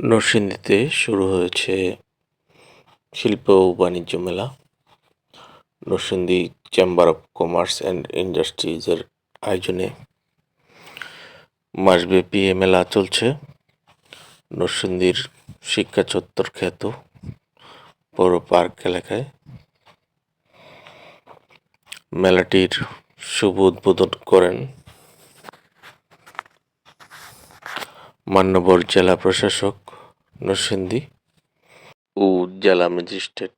নরসিংদীতে শুরু হয়েছে শিল্প ও বাণিজ্য মেলা। Narsingdi chamber of commerce and ইন্ডাস্ট্রিজের আয়োজনে মাসব্যাপী এ মেলা চলছে। নরসিংদীর শিক্ষা চত্বর খ্যাত বড় পার্ক এলাকায়। মেলাটির শুভ উদ্বোধন করেন মান্যবর জেলা প্রশাসক নরসিংদী ও জেলা ম্যাজিস্ট্রেট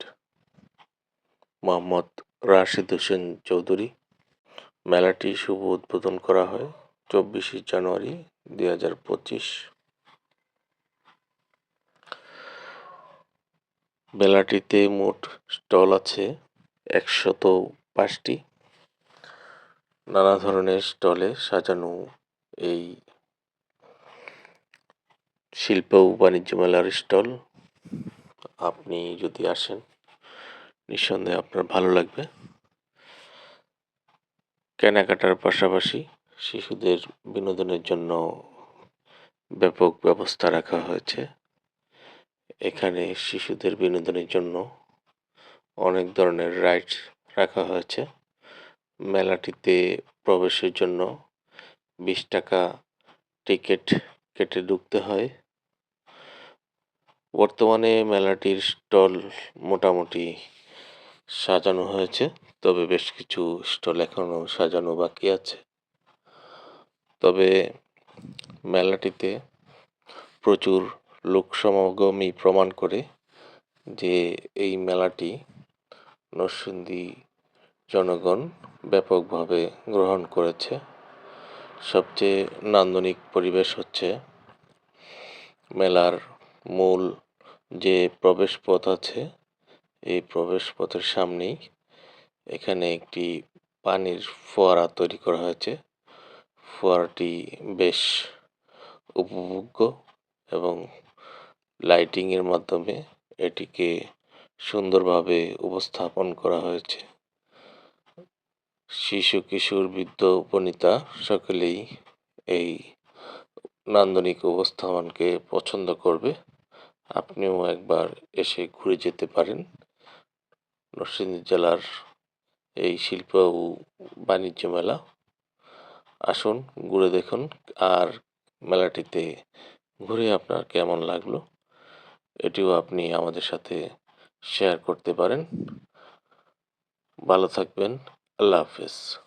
মোহাম্মদ রাশিদ হোসেন চৌধুরী। মেলাটি শুভ উদ্বোধন করা হয় চব্বিশে জানুয়ারি দুই হাজার পঁচিশ। মেলাটিতে মোট স্টল আছে একশত পাঁচটি। নানা ধরনের স্টলে সাজানো এই শিল্প ও বাণিজ্য মেলার স্টল। আপনি যদি আসেন, নিঃসন্দেহে আপনার ভালো লাগবে। কেনাকাটার পাশাপাশি শিশুদের বিনোদনের জন্য ব্যাপক ব্যবস্থা রাখা হয়েছে। এখানে শিশুদের বিনোদনের জন্য অনেক ধরনের রাইডস রাখা হয়েছে। মেলাটিতে প্রবেশের জন্য বিশ টাকা টিকিট কেটে ঢুকতে হয়। বর্তমানে মেলাটির স্টল মোটামুটি সাজানো হয়েছে, তবে বেশ কিছু স্টল এখনও সাজানো বাকি আছে। তবে মেলাটিতে প্রচুর লোক সমাগমই প্রমাণ করে যে এই মেলাটি নরসিংদী জনগণ ব্যাপকভাবে গ্রহণ করেছে। সবচেয়ে নান্দনিক পরিবেশ হচ্ছে মেলার মূল যে প্রবেশ পথ আছে, এই প্রবেশ পথের সামনেই এখানে একটি পানির ফোয়ারা তৈরি করা হয়েছে। ফোয়ারাটি বেশ উপভোগ্য এবং লাইটিংয়ের মাধ্যমে এটিকে সুন্দরভাবে উপস্থাপন করা হয়েছে। শিশু, কিশোর, বৃদ্ধ, উপনীতা সকলেই এই নান্দনিক উপস্থাপনকে পছন্দ করবে। আপনিও একবার এসে ঘুরে যেতে পারেন। নরসিংদী জেলার এই শিল্প ও বাণিজ্য মেলা। আসুন, ঘুরে দেখুন আর মেলাটিতে ঘুরে আপনার কেমন লাগল, এটিও আপনি আমাদের সাথে শেয়ার করতে পারেন। ভালো থাকবেন, আল্লাহ হাফেজ।